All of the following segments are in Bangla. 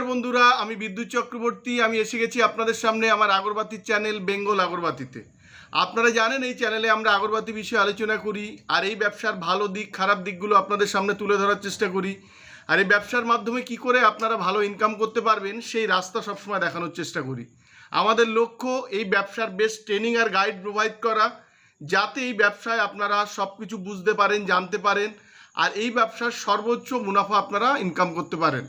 নমস্কার বন্ধুরা, আমি বিদ্যুৎ চক্রবর্তী, আমি এসে গেছি আপনাদের সামনে আমার আগরবাতির চ্যানেল বেঙ্গল আগরবাতিতে। আপনারা জানেন এই চ্যানেলে আমরা আগরবাতি বিষয়ে আলোচনা করি, আর এই ব্যবসার ভালো দিক, খারাপ দিকগুলো আপনাদের সামনে তুলে ধরার চেষ্টা করি। আর এই ব্যবসার মাধ্যমে কি করে আপনারা ভালো ইনকাম করতে পারবেন, সেই রাস্তা সবসময় দেখানোর চেষ্টা করি। আমাদের লক্ষ্য এই ব্যবসার বেস্ট ট্রেনিং আর গাইড প্রোভাইড করা, যাতে এই ব্যবসায় আপনারা সব কিছু বুঝতে পারেন, জানতে পারেন, আর এই ব্যবসার সর্বোচ্চ মুনাফা আপনারা ইনকাম করতে পারেন।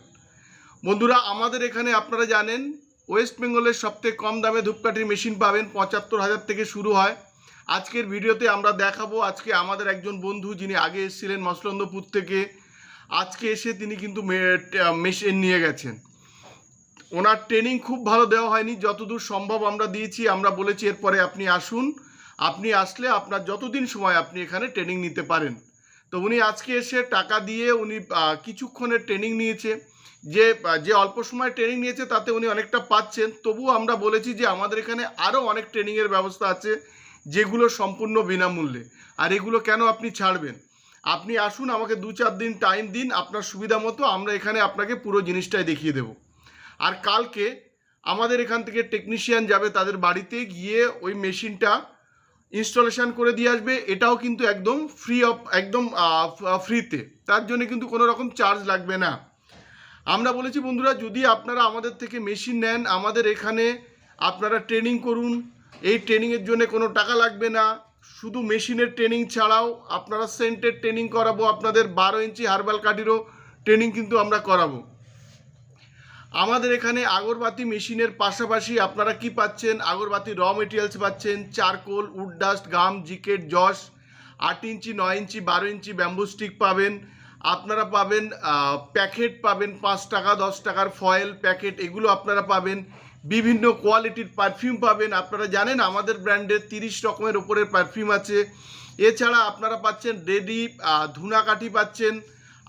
বন্ধুরা, আমাদের এখানে আপনারা জানেন ওয়েস্ট বেঙ্গলের সবথেকে কম দামে ধূপকাঠির মেশিন পাবেন, পঁচাত্তর হাজার থেকে শুরু হয়। আজকের ভিডিওতে আমরা দেখাবো, আজকে আমাদের একজন বন্ধু যিনি আগে এসেছিলেন মসলন্দপুর থেকে, আজকে এসে তিনি কিন্তু মেশিন নিয়ে গেছেন। ওনার ট্রেনিং খুব ভালো দেওয়া হয়নি, যতদূর সম্ভব আমরা দিয়েছি, আমরা বলেছি এরপরে আপনি আসুন, আপনি আসলে আপনার যতদিন সময় আপনি এখানে ট্রেনিং নিতে পারেন। তো উনি আজকে এসে টাকা দিয়ে উনি কিছুক্ষণের ট্রেনিং নিয়েছে। যে যে অল্প সময় ট্রেনিং নিয়েছে তাতে উনি অনেকটা পাচ্ছেন। তবুও আমরা বলেছি যে আমাদের এখানে আরও অনেক ট্রেনিংয়ের ব্যবস্থা আছে, যেগুলো সম্পূর্ণ বিনামূল্যে। আর এগুলো কেন আপনি ছাড়বেন? আপনি আসুন, আমাকে দু চার দিন টাইম দিন, আপনার সুবিধা মতো আমরা এখানে আপনাকে পুরো জিনিসটাই দেখিয়ে দেবো। আর কালকে আমাদের এখান থেকে টেকনিশিয়ান যাবে, তাদের বাড়িতে গিয়ে ওই মেশিনটা ইনস্টলেশন করে দিয়ে আসবে। এটাও কিন্তু একদম ফ্রি অফ একদম ফ্রিতে। তার জন্য কিন্তু কোনো রকম চার্জ লাগবে না। আমরা বলেছি, বন্ধুরা, যদি আপনারা আমাদের থেকে মেশিন নেন, আমাদের এখানে আপনারা ট্রেনিং করুন। এই ট্রেনিংয়ের জন্য কোনো টাকা লাগবে না। শুধু মেশিনের ট্রেনিং ছাড়াও আপনারা সেন্টের ট্রেনিং করাবো, আপনাদের বারো ইঞ্চি হার্বাল কাঠিরও ট্রেনিং কিন্তু আমরা করাবো। আমাদের এখানে আগরবাতি মেশিনের পাশাপাশি আপনারা কি পাচ্ছেন? আগরবাতি র মেটেরিয়ালস পাচ্ছেন চারকোল উড ডাস্ট গাম জিকেট জস আট ইঞ্চি, নয় ইঞ্চি, বারো ইঞ্চি ব্যাম্বু স্টিক পাবেন। আপনারা পাবেন প্যাকেট পাবেন, পাঁচ টাকা, দশ টাকার ফয়েল প্যাকেট, এগুলো আপনারা পাবেন। বিভিন্ন কোয়ালিটির পারফিউম পাবেন। আপনারা জানেন, আমাদের ব্র্যান্ডের তিরিশ রকমের ওপরের পারফিউম আছে। এছাড়া আপনারা পাচ্ছেন রেডি ধুনাকাঠি পাচ্ছেন,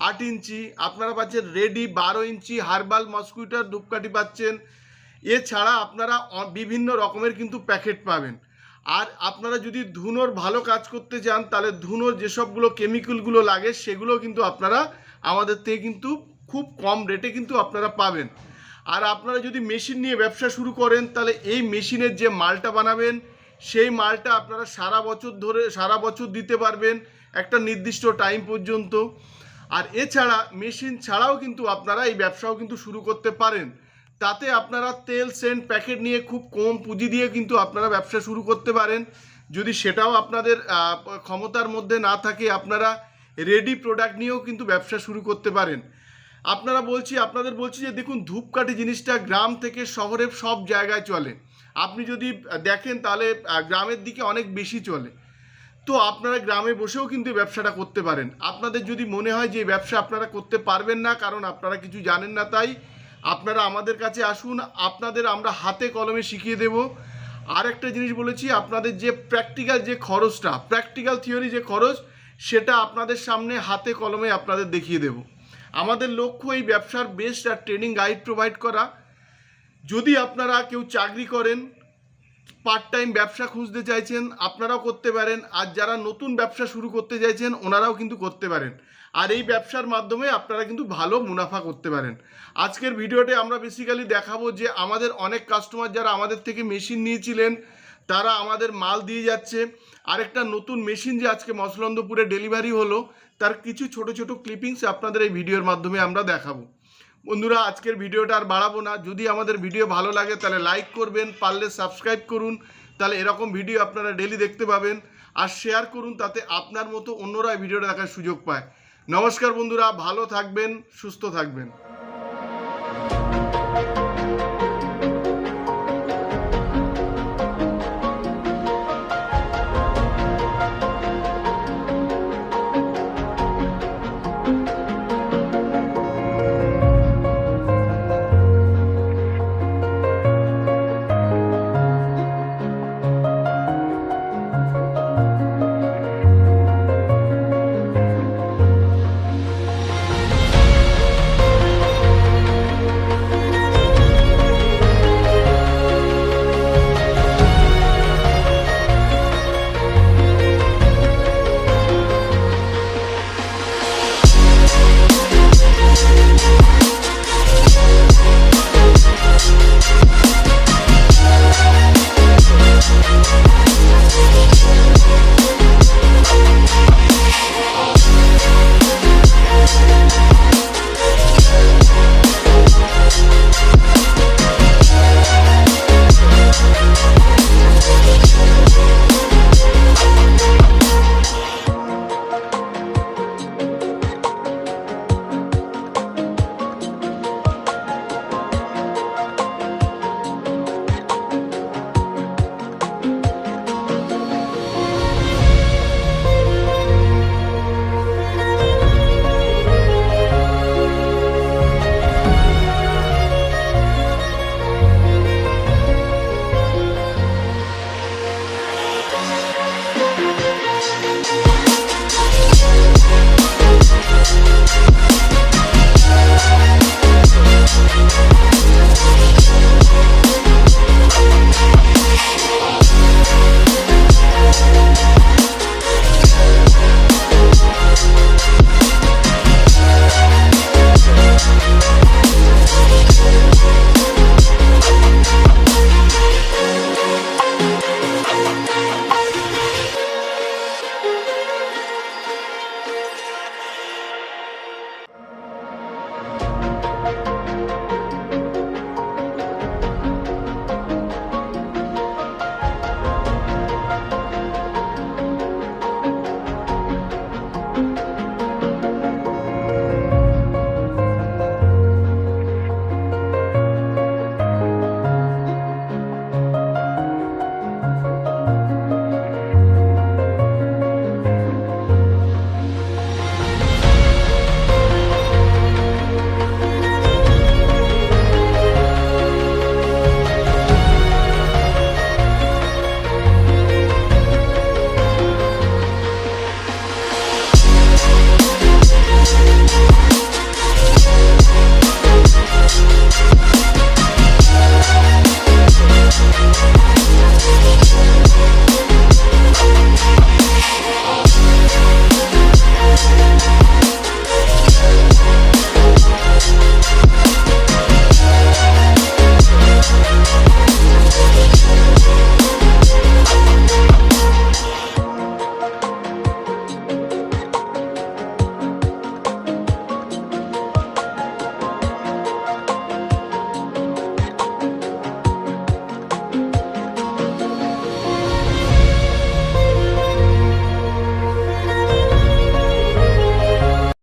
আট ইঞ্চি। আপনারা পাচ্ছেন রেডি বারো ইঞ্চি হার্বাল মসকুইটার ধূপকাঠি পাচ্ছেন। এছাড়া আপনারা বিভিন্ন রকমের কিন্তু প্যাকেট পাবেন। আর আপনারা যদি ধুনোর ভালো কাজ করতে চান, তাহলে ধুনোর যেসবগুলো কেমিক্যালগুলো লাগে, সেগুলো কিন্তু আপনারা আমাদের থেকে কিন্তু খুব কম রেটে কিন্তু আপনারা পাবেন। আর আপনারা যদি মেশিন নিয়ে ব্যবসা শুরু করেন, তাহলে এই মেশিনের যে মালটা বানাবেন, সেই মালটা আপনারা সারা বছর ধরে, সারা বছর দিতে পারবেন একটা নির্দিষ্ট টাইম পর্যন্ত। আর এছাড়া মেশিন ছাড়াও কিন্তু আপনারা এই ব্যবসাও কিন্তু শুরু করতে পারেন। তাতে আপনারা তেল, সেন্ট, প্যাকেট নিয়ে খুব কম পুঁজি দিয়ে কিন্তু আপনারা ব্যবসা শুরু করতে পারেন। যদি সেটাও আপনাদের ক্ষমতার মধ্যে না থাকে, আপনারা রেডি প্রোডাক্ট নিয়েও কিন্তু ব্যবসা শুরু করতে পারেন। আপনারা বলছি, আপনাদের বলছি যে দেখুন, ধূপকাঠি জিনিসটা গ্রাম থেকে শহরে সব জায়গায় চলে। আপনি যদি দেখেন তাহলে গ্রামের দিকে অনেক বেশি চলে। তো আপনারা গ্রামে বসেও কিন্তু ব্যবসাটা করতে পারেন। আপনাদের যদি মনে হয় যে ব্যবসা আপনারা করতে পারবেন না, কারণ আপনারা কিছু জানেন না তাই আপনারা আমাদের কাছে আসুন, আপনাদের আমরা হাতে কলমে শিখিয়ে দেব। আর একটা জিনিস বলেছি, আপনাদের যে প্র্যাকটিক্যাল যে খরচটা প্র্যাকটিক্যাল থিওরি যে খরচ, সেটা আপনাদের সামনে হাতে কলমে আপনাদের দেখিয়ে দেব। আমাদের লক্ষ্য এই ব্যবসার বেস্ট আর ট্রেনিং গাইড প্রোভাইড করা। যদি আপনারা কেউ চাকরি করেন পার্ট টাইম ব্যবসা খুঁজতে চাইছেন, আপনারাও করতে পারেন। আর যারা নতুন ব্যবসা শুরু করতে চাইছেন, ওনারাও কিন্তু করতে পারেন। আর এই ব্যবসার মাধ্যমে আপনারা কিন্তু ভালো মুনাফা করতে পারেন। আজকের ভিডিওতে আমরা বেসিক্যালি দেখাবো যে আমাদের অনেক কাস্টমার যারা আমাদের থেকে মেশিন নিয়েছিলেন, তারা আমাদের মাল দিয়ে যাচ্ছে। আরেকটা নতুন মেশিন যে আজকে মসলন্দপুরে ডেলিভারি হলো, তার কিছু ছোট ছোট ক্লিপিংস আপনাদের এই ভিডিওর মাধ্যমে আমরা দেখাবো। বন্ধুরা, আজকের ভিডিওটা আর বাড়াবো না। যদি আমাদের ভিডিও ভালো লাগে, তাহলে লাইক করবেন, পারলে সাবস্ক্রাইব করুন। তাহলে এরকম ভিডিও আপনারা ডেলি দেখতে পাবেন। আর শেয়ার করুন, তাতে আপনার মতো অন্যরা ভিডিওটা দেখার সুযোগ পায়। নমস্কার বন্ধুরা, ভালো থাকবেন, সুস্থ থাকবেন।